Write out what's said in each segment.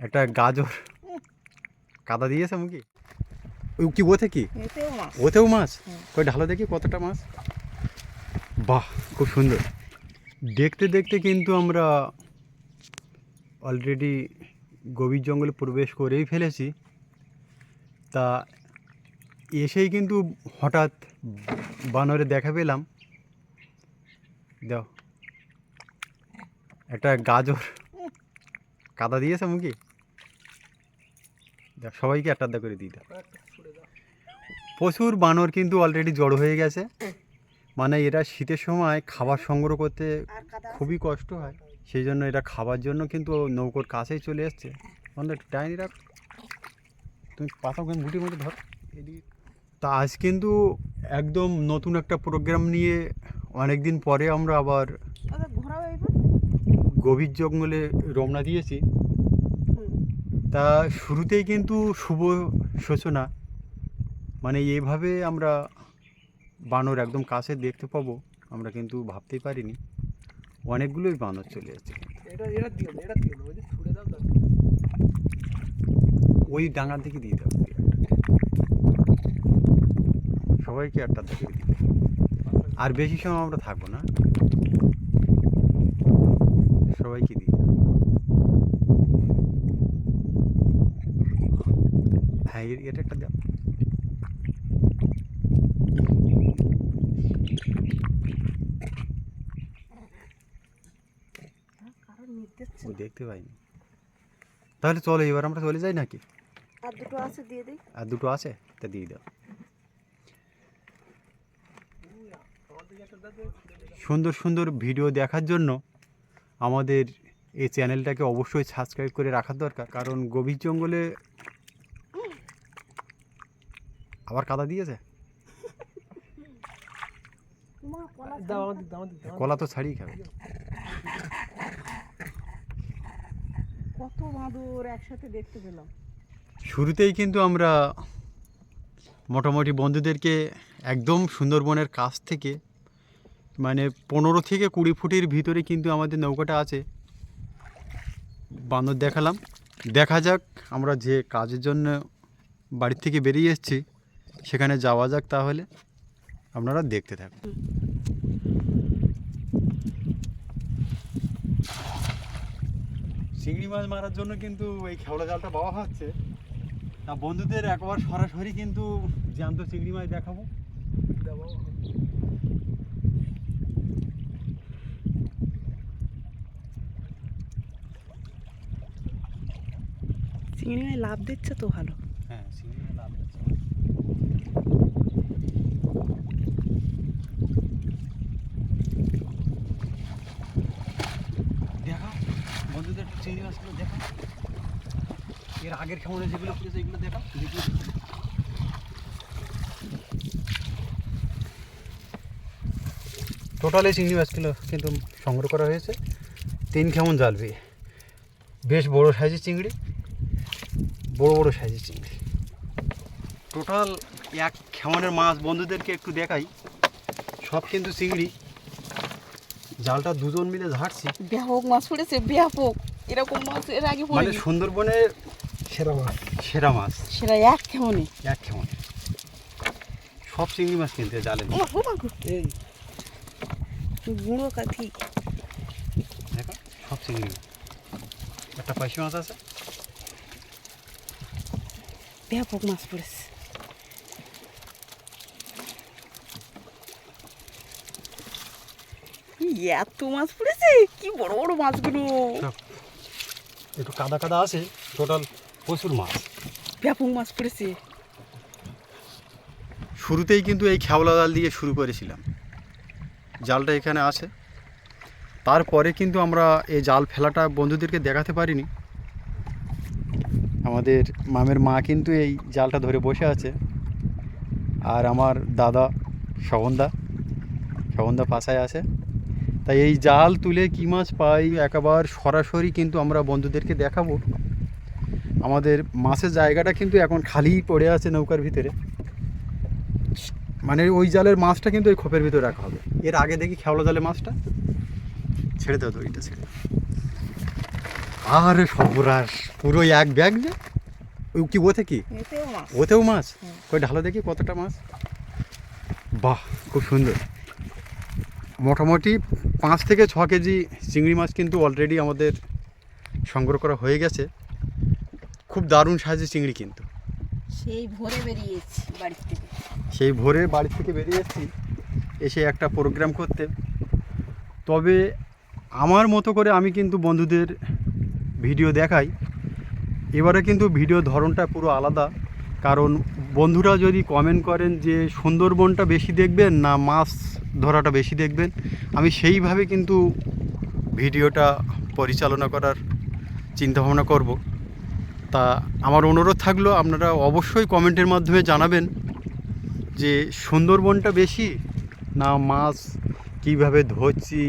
একটা গাজর। কাদা দিয়েছে মুখি ওই কি ওতে কি? ওতেও মাছ। কই ঢালো দেখি কতটা মাছ। বাহ খুব সুন্দর। দেখতে দেখতে কিন্তু আমরা অলরেডি গভীর জঙ্গলে প্রবেশ করেই ফেলেছি। তা এসেই কিন্তু হঠাৎ বানরে দেখা পেলাম। দাও। একটা গাজর। কাদা দিয়েছে মুখি দেখ সবাইকে একটা আড্ডা করে দিই দাও। প্রচুর বানর কিন্তু অলরেডি জড়ো হয়ে গেছে। মানে এরা শীতের সময় খাবার সংগ্রহ করতে খুবই কষ্ট হয়। সেই জন্য এটা খাবার জন্য কিন্তু নৌকোর কাছেই চলে এসছে। একটু ডাইনি রাখ। তুমি পাতা গুটির মধ্যে ধর। এদিকে তা আজ কিন্তু একদম নতুন একটা প্রোগ্রাম নিয়ে অনেক দিন পরে আমরা আবার গভীর জঙ্গলে রওনা দিয়েছি। তা শুরুতেই কিন্তু শুভ সূচনা। মানে এইভাবে আমরা বানর একদম কাছে দেখতে পাবো আমরা কিন্তু ভাবতেই পারিনি। অনেকগুলোই বানর চলে এসেছে। ওই ছুড়ে দাও দাও। ওই ডাঙার দিকে দিয়ে দাও। সবাইকে একটা দিকে দিবে আর বেশি সময় আমরা থাকব না। সবাইকে দিই হ্যাঁ এটা একটা দাও। দেখতে পাইনি। তাহলে চলো এবার আমরা চলে যাই নাকি? আর দুটো আছে দিয়ে দিই। আর দুটো আছে? তা দিয়ে দাও। সুন্দর সুন্দর ভিডিও দেখার জন্য আমাদের এই চ্যানেলটাকে অবশ্যই সাবস্ক্রাইব করে রাখার দরকার। কারণ গভীর জঙ্গলে আবার কাদা দিয়েছে? কলা তো ছাড়িয়ে খাবে। কত বাঁদর একসাথে দেখতে পেলাম। শুরুতেই কিন্তু আমরা মোটামুটি বন্ধুদেরকে একদম সুন্দরবনের কাছ থেকে মানে পনেরো থেকে কুড়ি ফুটের ভিতরে কিন্তু আমাদের নৌকাটা আছে। বান্দর দেখালাম। দেখা যাক আমরা যে কাজের জন্য বাড়ির থেকে বেরিয়ে এসেছি সেখানে যাওয়া যাক তাহলে। আপনারা দেখতে থাকুন। চিংড়ি মাছ মারার জন্য কিন্তু এই খেওড়া জালটা পাওয়া হচ্ছে। তা বন্ধুদের একবার সরাসরি কিন্তু জ্যান্ত চিংড়ি মাছ দেখাবো। চিংড়ি মাছ লাভ দিচ্ছে তো ভালো হ্যাঁ চিংড়ি মাছ লাভ হচ্ছে দেখা বন্ধুদের একটু চিংড়ি মাছগুলো দেখা এর আগের খামনে যেগুলো পড়েছে এগুলো দেখা। দেখি টোটালে চিংড়ি মাছগুলো কিন্তু সংগ্রহ করা হয়েছে। তিন কেমন জালবে বেশ বড় সাইজের চিংড়ি বড় বড় সাইজের চিংড়ি। টোটাল এক খেমনের মাছ বন্ধুদেরকে একটু দেখাই। সব কিন্তু চিংড়ি। জালটা দুজন মিলে ঝাড়ছি। ব্যাপক মাছ পড়েছে ব্যাপক। এরকম মাছ এর আগে মানে সুন্দরবনের সেরা মাছ। সেরা মাছ। সেটা এক কেমনই এক খেমন সব চিংড়ি মাছ কিনতে জালে ও এই। গুঁড়ো কাঠি। দেখো সব চিংড়ি মাছ। একটা পাইশি মাছ আছে। ব্যাপক মাছ পড়েছে। এত মাছ পড়েছে? কি বড় বড় মাছগুলো। একটু কাদা কাদা আছে টোটাল প্রচুর মাছ। ব্যাপক মাছ পড়েছে। শুরুতেই কিন্তু এই খেওলা জাল দিয়ে শুরু করেছিলাম। জালটা এখানে আছে। তারপরে কিন্তু আমরা এই জাল ফেলাটা বন্ধুদেরকে দেখাতে পারিনি। আমাদের মামের মা কিন্তু এই জালটা ধরে বসে আছে। আর আমার দাদা শবনদা শবনদা পাশায় আছে। তাই এই জাল তুলে কী মাছ পাই একেবার সরাসরি কিন্তু আমরা বন্ধুদেরকে দেখাবো। আমাদের মাছের জায়গাটা কিন্তু এখন খালি পড়ে আছে নৌকার ভিতরে। মানে ওই জালের মাছটা কিন্তু ওই খোপের ভিতরে রাখা হবে। এর আগে দেখি খেওলা জালের মাছটা। ছেড়ে দাও দড়িটা ছেড়ে দাও। আরে সর্বরাস পুরো এক ব্যাগ যে। ওই কি ওতে কি? ওতেও মাছ। কই ঢালো দেখি কতটা মাছ? বাহ খুব সুন্দর। মোটামুটি পাঁচ থেকে ছ কেজি চিংড়ি মাছ কিন্তু অলরেডি আমাদের সংগ্রহ করা হয়ে গেছে। খুব দারুণ সাইজের চিংড়ি কিন্তু। সেই ভোরে বেরিয়েছি বাড়ি থেকে। সেই ভোরে বাড়ি থেকে বেরিয়ে এসেছি এসে একটা প্রোগ্রাম করতে। তবে আমার মতো করে আমি কিন্তু বন্ধুদের ভিডিও দেখাই। এবারে কিন্তু ভিডিও ধরনটা পুরো আলাদা। কারণ বন্ধুরা যদি কমেন্ট করেন যে সুন্দরবনটা বেশি দেখবেন না মাছ ধরাটা বেশি দেখবেন আমি সেইভাবে কিন্তু ভিডিওটা পরিচালনা করার চিন্তাভাবনা করব। তা আমার অনুরোধ থাকল, আপনারা অবশ্যই কমেন্টের মাধ্যমে জানাবেন যে সুন্দরবনটা বেশি না মাছ কীভাবে ধরছি,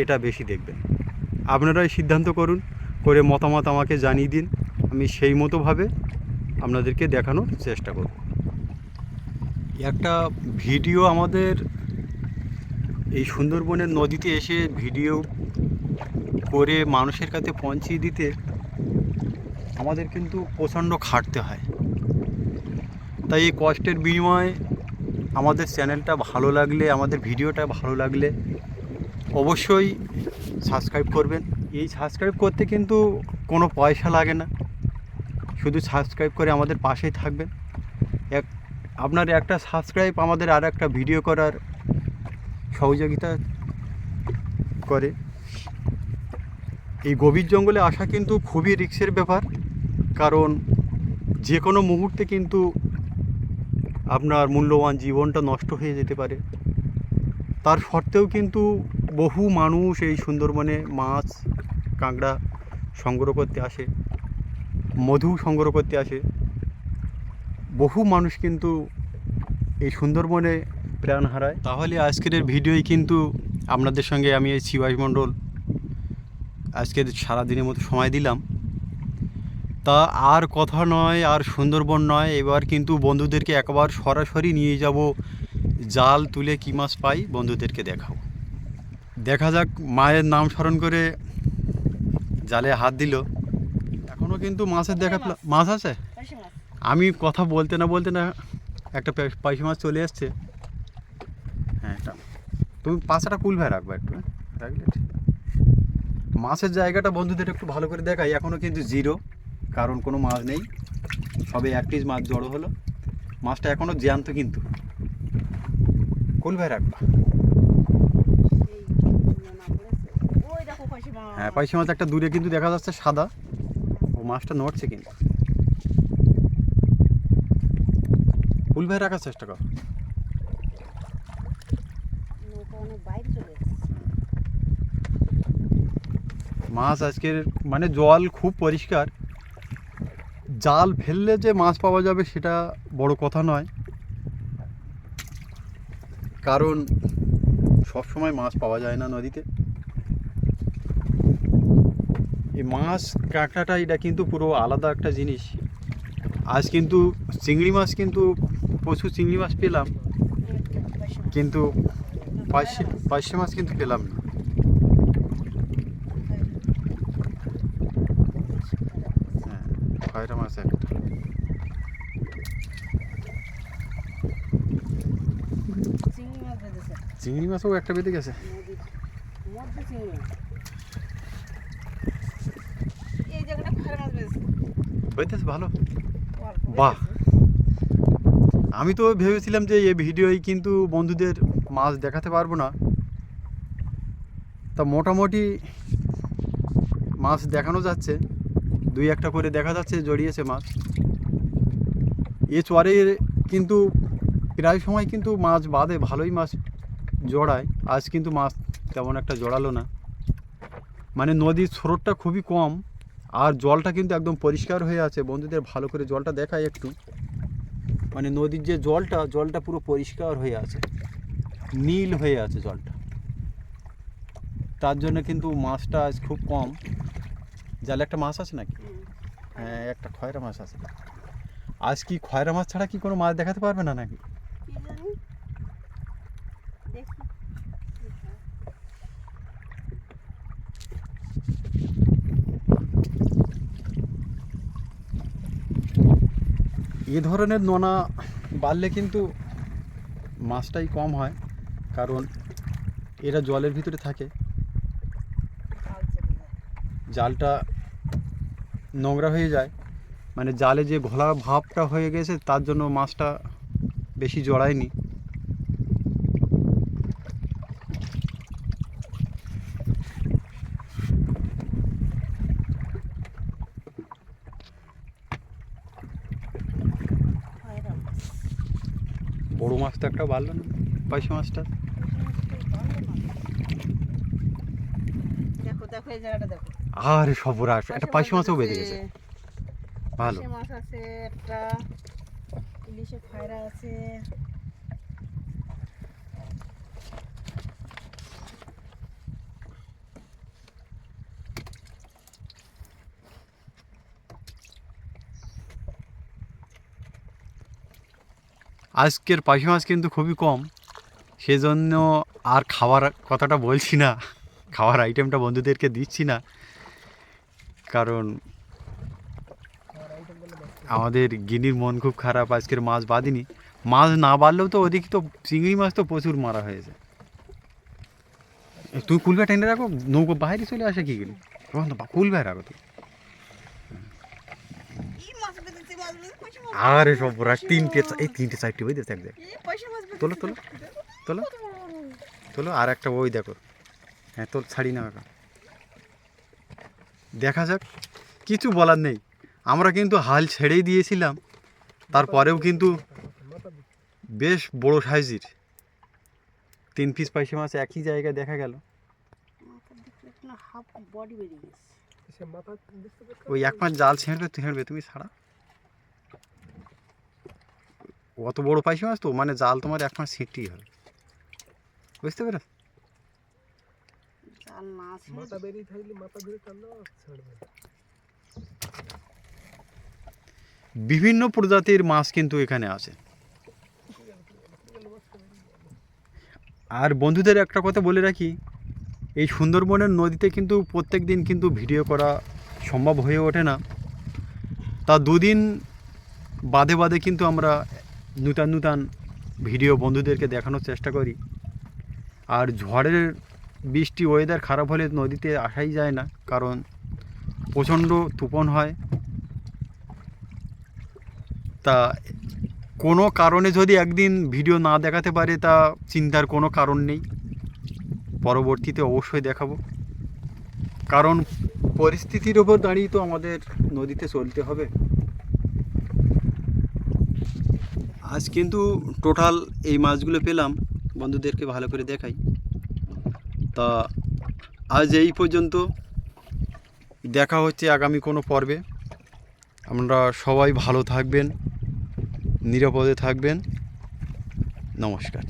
এটা বেশি দেখবেন। আপনারাই সিদ্ধান্ত করুন, করে মতামত আমাকে জানিয়ে দিন। আমি সেই মতোভাবে আপনাদেরকে দেখানোর চেষ্টা করব। একটা ভিডিও আমাদের এই সুন্দরবনের নদীতে এসে ভিডিও করে মানুষের কাছে পৌঁছিয়ে দিতে আমাদের কিন্তু প্রচণ্ড খাটতে হয়। তাই এই কষ্টের বিনিময়ে আমাদের চ্যানেলটা ভালো লাগলে, আমাদের ভিডিওটা ভালো লাগলে অবশ্যই সাবস্ক্রাইব করবেন। এই সাবস্ক্রাইব করতে কিন্তু কোনো পয়সা লাগে না। শুধু সাবস্ক্রাইব করে আমাদের পাশেই থাকবেন। এক, আপনার একটা সাবস্ক্রাইব আমাদের আর একটা ভিডিও করার সহযোগিতা করে। এই গভীর জঙ্গলে আসা কিন্তু খুবই রিক্সের ব্যাপার। কারণ যে কোনো মুহূর্তে কিন্তু আপনার মূল্যবান জীবনটা নষ্ট হয়ে যেতে পারে। তার সত্ত্বেও কিন্তু বহু মানুষ এই সুন্দরবনে মাছ, কাঁকড়া সংগ্রহ করতে আসে, মধু সংগ্রহ করতে আসে। বহু মানুষ কিন্তু এই সুন্দরবনে প্রাণ হারায়। তাহলে আজকের ভিডিওই কিন্তু আপনাদের সঙ্গে আমি এই শিবাজ মণ্ডল আজকের সারাদিনের মতো সময় দিলাম। তা আর কথা নয় আর সুন্দরবন নয়। এবার কিন্তু বন্ধুদেরকে একবার সরাসরি নিয়ে যাব। জাল তুলে কী মাছ পাই বন্ধুদেরকে দেখাও দেখা যাক মায়ের নাম স্মরণ করে জালে হাত দিল। এখনও কিন্তু মাছের দেখা মাছ। আছে? আমি কথা বলতে না বলতে না একটা পে- পাইসি মাছ চলে এসছে। হ্যাঁ এটা। তুমি পাশাটা কুলভায় রাখবে একটু হ্যাঁ? রাখলে। মাছের জায়গাটা বন্ধুদের একটু ভালো করে দেখাই। এখনও কিন্তু জিরো কারণ কোনো মাছ নেই। সবে এক পিস মাছ জড়ো হলো। মাছটা এখনও জ্যান্ত কিন্তু। কুলভায় রাখবা। হ্যাঁ পাইসি মাছ একটা দূরে কিন্তু দেখা যাচ্ছে সাদা। ও মাছটা নড়ছে কিন্তু। কুলভায় রাখার চেষ্টা কর। মাছ আজকের মানে জল খুব পরিষ্কার। জাল ফেললে যে মাছ পাওয়া যাবে সেটা বড় কথা নয়। কারণ সব সময় মাছ পাওয়া যায় না নদীতে। এই মাছ কাঁকড়াটা, এটা কিন্তু পুরো আলাদা একটা জিনিস। আজ কিন্তু চিংড়ি মাছ কিন্তু প্রচুর চিংড়ি মাছ পেলাম। কিন্তু পার্শে পার্শে মাছ কিন্তু পেলাম না হ্যাঁ একটা চিংড়ি মাছও একটা বেঁধে গেছে। ভালো। বাহ। আমি তো ভেবেছিলাম যে এই ভিডিওই কিন্তু বন্ধুদের মাছ দেখাতে পারব না। তা মোটামুটি মাছ দেখানো যাচ্ছে। দুই একটা করে দেখা যাচ্ছে, জড়িয়েছে মাছ। এ চরে কিন্তু প্রায় সময় কিন্তু মাছ বাদে, ভালোই মাছ জড়ায়। আজ কিন্তু মাছ তেমন একটা জড়ালো না। মানে নদীর স্রোতটা খুবই কম, আর জলটা কিন্তু একদম পরিষ্কার হয়ে আছে। বন্ধুদের ভালো করে জলটা দেখায় একটু। মানে নদীর যে জলটা জলটা পুরো পরিষ্কার হয়ে আছে। নীল হয়ে আছে জলটা। তার জন্য কিন্তু মাছটা আজ খুব কম। জালে একটা মাছ আছে নাকি। হ্যাঁ একটা খয়রা মাছ আছে। আজ কি খয়রা মাছ ছাড়া কি কোনো মাছ দেখাতে পারবে না নাকি? এ ধরনের নোনা বাড়লে কিন্তু মাছটাই কম হয় কারণ এরা জলের ভিতরে থাকে। জালটা নোংরা হয়ে যায়। মানে জালে যে ঘোলা ভাবটা হয়ে গেছে, তার জন্য মাছটা বেশি জড়ায়নি। বড় মাছ তো একটা বাড়লো না পয়সা মাছটা। দেখো দেখো, এই জায়গাটা দেখো। আরে সবরাস একটা পয়সা মাছও বেঁধে গেছে। ভালো। মাছ আছে একটা ইলিশে ফায়রা আছে। আজকের পাখি মাছ কিন্তু খুবই কম। সেজন্য আর খাওয়ার কথাটা বলছি না। খাওয়ার আইটেমটা বন্ধুদেরকে দিচ্ছি না। কারণ আমাদের গিনির মন খুব খারাপ, আজকের মাছ বাঁধিনি। মাছ না বাড়লেও তো ওদিকে তো চিংড়ি মাছ তো প্রচুর মারা হয়েছে। তুই কুলবে টেনে রাখো, নৌকো বাইরে চলে আসে কি গেলি কুলবে রাখো তুই। আরে সব রাখ তিনটে এই তিনটে চারটে ওই দেখ দেখ। তোলো তোলো তোলো তোলো আর একটা ওই দেখো। হ্যাঁ তোর ছাড়ি না কাকা। দেখা যাক কিছু বলার নেই। আমরা কিন্তু হাল ছেড়েই দিয়েছিলাম তারপরেও কিন্তু বেশ বড় সাইজের। তিন পিস পাইসে মাছ একই জায়গায় দেখা গেল? ওই এক পাঁচ জাল ছেঁড়বে ছেঁড়বে তুমি ছাড়া। অত বড় পয়সা মাছ তো মানে জাল তোমার এক পাঁচ ছিঁড়তেই হবে। বুঝতে পেরে জাল না মাথা বেরিয়ে থাকলে মাথা ধরে টানলো ছাড়বে বিভিন্ন প্রজাতির মাছ কিন্তু এখানে আছে। আর বন্ধুদের একটা কথা বলে রাখি এই সুন্দরবনের নদীতে কিন্তু প্রত্যেক দিন কিন্তু ভিডিও করা সম্ভব হয়ে ওঠে না। তা দুদিন বাদে বাদে কিন্তু আমরা নূতন নূতন ভিডিও বন্ধুদেরকে দেখানোর চেষ্টা করি। আর ঝড়ের বৃষ্টি ওয়েদার খারাপ হলে নদীতে আসাই যায় না, কারণ প্রচণ্ড তুপন হয়। তা কোনো কারণে যদি একদিন ভিডিও না দেখাতে পারে, তা চিন্তার কোনো কারণ নেই। পরবর্তীতে অবশ্যই দেখাবো। কারণ পরিস্থিতির ওপর দাঁড়িয়ে তো আমাদের নদীতে চলতে হবে। আজ কিন্তু টোটাল এই মাছগুলো পেলাম। বন্ধুদেরকে ভালো করে দেখাই। তা আজ এই পর্যন্ত। দেখা হচ্ছে আগামী কোনো পর্বে। আমরা সবাই ভালো থাকবেন, নিরাপদে থাকবেন। নমস্কার।